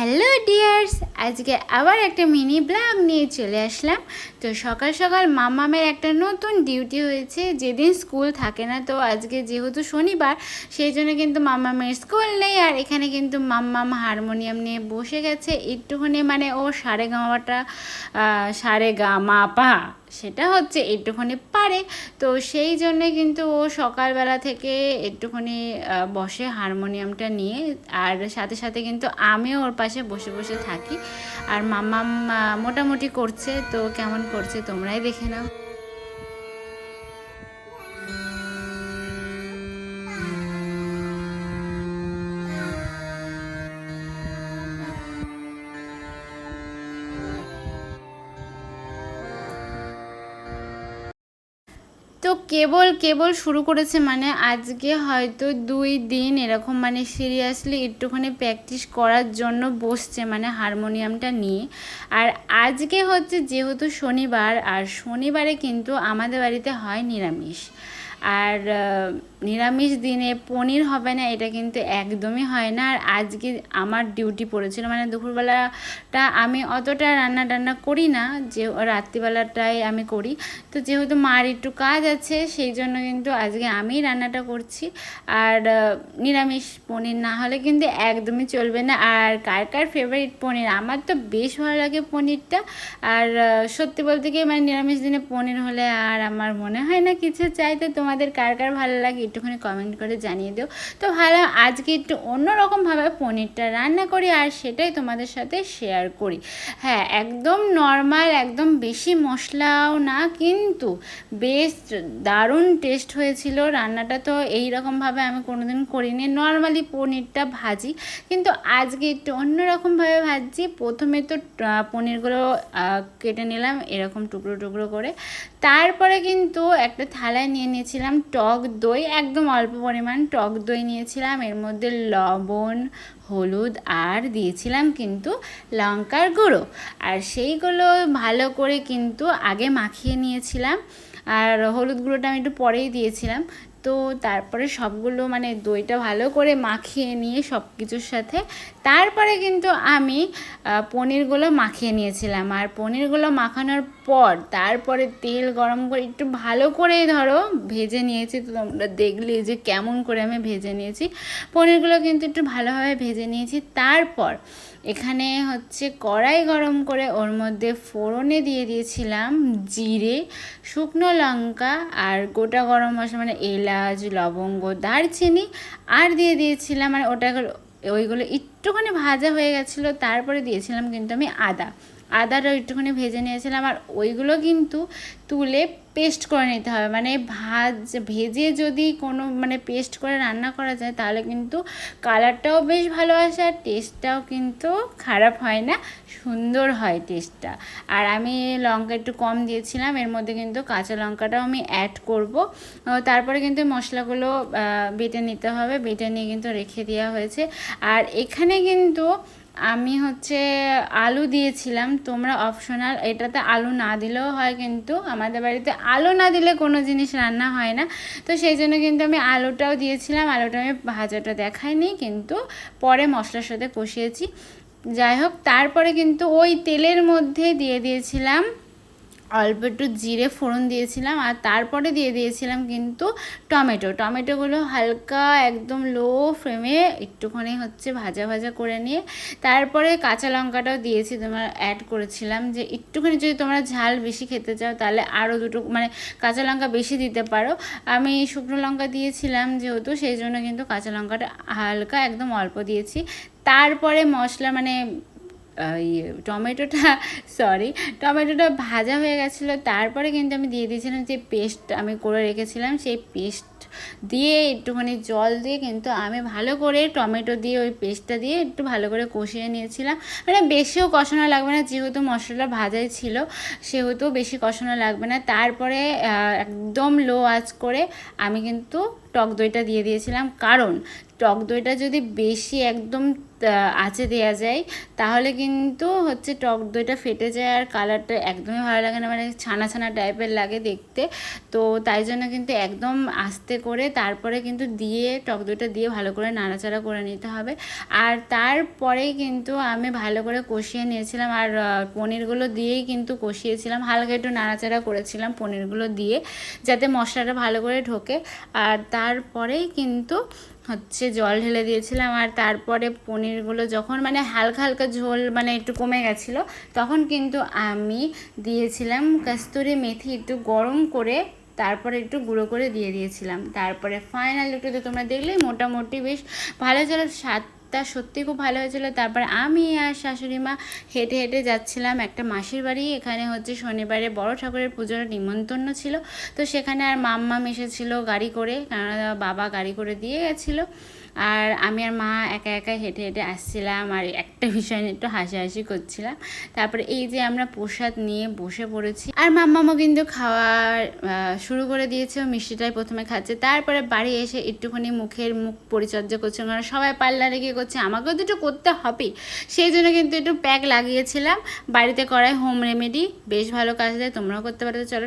Hello dears, আজকে আবার একটা মিনি ব্লগ নিয়ে চলে আসলাম। তো সকাল সকাল মামামের একটা নতুন ডিউটি হয়েছে, যেদিন স্কুল থাকে না, তো আজকে যেহেতু শনিবার, সেই জন্য কিন্তু মামামের স্কুল নেই আর এখানে কিন্তু মাম্মাম হারমোনিয়াম নিয়ে বসে গেছে। একটুখানি মানে ও সারে গামাটা সারে গা মা পা সেটা হচ্ছে একটুখানি পারে। তো সেই জন্যে কিন্তু ও সকালবেলা থেকে একটুখানি বসে হারমোনিয়ামটা নিয়ে আর সাথে সাথে কিন্তু আমিও ওর পাশে বসে বসে থাকি। আর মামা মোটামুটি করছে। তো কেমন করছে তোমরাই দেখে নাও। তো কেবল কেবল শুরু করেছে মানে আজকে হয়তো দুই দিন এরকম মানে সিরিয়াসলি একটুখানি প্র্যাকটিস করার জন্য বসছে মানে হারমোনিয়ামটা নিয়ে। আর আজকে হচ্ছে যেহেতু শনিবার, আর শনিবারে কিন্তু আমাদের বাড়িতে হয় নিরামিষ। আর নিরামিষ দিনে পনির হবে না, এটা কিন্তু একদমই হয় না। আর আজকে আমার ডিউটি পড়েছিল মানে দুপুরবেলাটা আমি অতটা রান্না টান্না করি না, যে রাত্রিবেলাটাই আমি করি। তো যেহেতু মার একটু কাজ আছে, সেই জন্য কিন্তু আজকে আমি রান্নাটা করছি। আর নিরামিষ পনির না হলে কিন্তু একদমই চলবে না। আর কার কার ফেভারিট পনির? আমার তো বেশ ভালো লাগে পনিরটা। আর সত্যি বলতে কি মানে নিরামিষ দিনে পনির হলে আর আমার মনে হয় না কিছু চাইতে। তোমাদের কার কার ভালো লাগে একটুখানি কমেন্ট করে জানিয়ে দিও। তো ভালো, আজকে একটু অন্যরকমভাবে পনিরটা রান্না করি আর সেটাই তোমাদের সাথে শেয়ার করি। হ্যাঁ একদম নর্মাল একদম বেশি মশলাও না, কিন্তু বেশ দারুণ টেস্ট হয়েছিল। রান্নাটা তো এই রকমভাবে আমি কোনোদিন করিনি। নর্মালি পনিরটা ভাজি, কিন্তু আজকে একটু অন্যরকমভাবে ভাজছি। প্রথমে তো পনিরগুলো কেটে নিলাম এরকম টুকরো টুকরো করে। তারপরে কিন্তু একটা থালায় নিয়ে নিয়েছিলাম টক দই, একদম অল্প পরিমাণ টক দই নিয়েছিলাম। এর মধ্যে লবণ, হলুদ আর দিয়েছিলাম কিন্তু লঙ্কার গুঁড়ো। আর সেইগুলো ভালো করে কিন্তু আগে মাখিয়ে নিয়েছিলাম। আর হলুদ গুঁড়োটা আমি একটু পরেই দিয়েছিলাম। তো তারপরে সবগুলো মানে দইটা ভালো করে মাখিয়ে নিয়ে সব কিছুর সাথে, তারপরে কিন্তু আমি পনিরগুলো মাখিয়ে নিয়েছিলাম। আর পনিরগুলো মাখানোর পর তারপরে তেল গরম করে একটু ভালো করে ধরো ভেজে নিয়েছি। তো তোমরা দেখলে যে কেমন করে আমি ভেজে নিয়েছি। পনিরগুলো কিন্তু একটু ভালোভাবে ভেজে নিয়েছি। তারপর এখানে হচ্ছে কড়াই গরম করে ওর মধ্যে ফোড়নে দিয়ে দিয়েছিলাম জিরে, শুকনো লঙ্কা আর গোটা গরম মশলা মানে এলাচ লবঙ্গ, দারচিনি, আর দিয়ে দিয়েছিলাম আর ওটা ওইগুলো একটুখানি ভাজা হয়ে গেছিল, তারপরে দিয়েছিলাম কিন্তু আমি আদা। আদাটা একটুখানি ভেজে নিয়েছিলাম, আর ওইগুলো কিন্তু তুলে পেস্ট করে নিতে হবে। মানে ভাজ, ভেজে যদি কোনো মানে পেস্ট করে রান্না করা যায়, তাহলে কিন্তু কালারটাও বেশ ভালো আসে, আর টেস্টটাও কিন্তু খারাপ হয় না, সুন্দর হয় টেস্টটা আর আমি লঙ্কা একটু কম দিয়েছিলাম, এর মধ্যে কিন্তু কাঁচা লঙ্কাটাও আমি অ্যাড করব। তারপরে কিন্তু মশলাগুলো বেটে নিতে হবে, বেটে নিয়ে কিন্তু রেখে দেওয়া হয়েছে। আর এখানে কিন্তু আমি হচ্ছে আলু দিয়েছিলাম। তোমরা অপশনাল এটাতে আলু না দিলেও হয় কিন্তু আমাদের বাড়িতে আলু না দিলে কোনো জিনিস রান্না হয় না। তো সেই জন্য কিন্তু আমি আলুটাও দিয়েছিলাম, আলুটা আমি ভাজাটা দেখাইনি কিন্তু পরে মশলার সাথে কষিয়েছি। যাই হোক, তারপরে কিন্তু ওই তেলের মধ্যে দিয়ে দিয়েছিলাম অল্প একটু জিরে ফোড়ন দিয়েছিলাম আর তারপরে দিয়ে দিয়েছিলাম কিন্তু টমেটো। টমেটোগুলো হালকা একদম লো ফ্লেমে একটুখানি হচ্ছে ভাজা ভাজা করে নিয়ে তারপরে কাঁচা লঙ্কাটাও দিয়েছি, তোমার অ্যাড করেছিলাম যে একটুখানি যদি তোমরা ঝাল বেশি খেতে চাও তাহলে আরও দুটো মানে কাঁচা লঙ্কা বেশি দিতে পারো। আমি শুকনো লঙ্কা দিয়েছিলাম যেহেতু সেই জন্য কিন্তু কাঁচা লঙ্কাটা হালকা একদম অল্প দিয়েছি। তারপরে মশলা মানে ইয়ে টমেটোটা সরি টমেটোটা ভাজা হয়ে গেছিল, তারপরে কিন্তু আমি দিয়ে দিয়েছিলাম যে পেস্ট আমি করে রেখেছিলাম, সেই পেস্ট দিয়ে একটুখানি জল দিয়ে কিন্তু আমি ভালো করে টমেটো দিয়ে ওই পেস্টটা দিয়ে একটু ভালো করে কষিয়ে নিয়েছিলাম। মানে বেশিও কষানো লাগবে না, যেহেতু মশলাটা ভাজাই ছিল, সেহেতু বেশি কষানো লাগবে না। তারপরে একদম লো আঁচ করে আমি কিন্তু টক দইটা দিয়ে দিয়েছিলাম। কারণ টক দইটা যদি বেশি একদম আঁচে দেওয়া যায়। তাহলে কিন্তু হচ্ছে টক দইটা ফেটে যায় আর কালারটা একদমই ভালো লাগে না মানে ছানা ছানা টাইপের লাগে দেখতে। তো তাই জন্য কিন্তু একদম আস্তে করে তারপরে কিন্তু দিয়ে, টক দইটা দিয়ে ভালো করে নাড়াচাড়া করে নিতে হবে। আর তারপরেই কিন্তু আমি ভালো করে কষিয়ে নিয়েছিলাম আর পনিরগুলো দিয়েই কিন্তু কষিয়েছিলাম। হালকা একটু নাড়াচাড়া করেছিলাম পনিরগুলো দিয়ে, যাতে মশলাটা ভালো করে ঢোকে। আর তারপরেই কিন্তু হচ্ছে জল ঢেলে দিয়েছিলাম আর তারপরে পনিরগুলো যখন মানে হালকা হালকা ঝোল মানে একটু কমে গেছিল, তখন কিন্তু আমি দিয়েছিলাম কাস্তুরি মেথি একটু গরম করে তারপরে একটু গুঁড়ো করে দিয়ে দিয়েছিলাম। তারপরে ফাইনাল একটু তোমরা দেখলেই মোটামুটি বেশ ভালো ছিল স্বাদটা সত্যি খুব ভালো হয়েছিল। তারপর আমি আর শাশুড়ি মা হেঁটে হেঁটে যাচ্ছিলাম একটা মাসির বাড়ি। এখানে হচ্ছে শনিবারে বড় ঠাকুরের পুজোর নিমন্ত্রণ ছিল। তো সেখানে আর মাম্মা মিশেছিল গাড়ি করে কেননা বাবা গাড়ি করে দিয়ে গেছিল। আর আমি আর মা একা একা হেঁটে হেঁটে আসছিলাম আর একটা বিষয় নিয়ে একটু হাসাহাসি করছিলাম। তারপরে এই যে আমরা প্রসাদ নিয়ে বসে পড়েছি। আর মাম্মামও কিন্তু খাওয়ার শুরু করে দিয়েছে মিষ্টিটাই প্রথমে খাচ্ছে। তারপরে বাড়ি এসে একটুখানি মুখের মুখ পরিচর্যা করছে। কারণ সবাই পার্লারে গিয়ে করছে, আমাকেও তো একটু করতে হবে। সেই জন্য কিন্তু একটু প্যাক লাগিয়েছিলাম। বাড়িতে করাই হোম রেমেডি বেশ ভালো কাজ দেয়, তোমরাও করতে পারো। চলো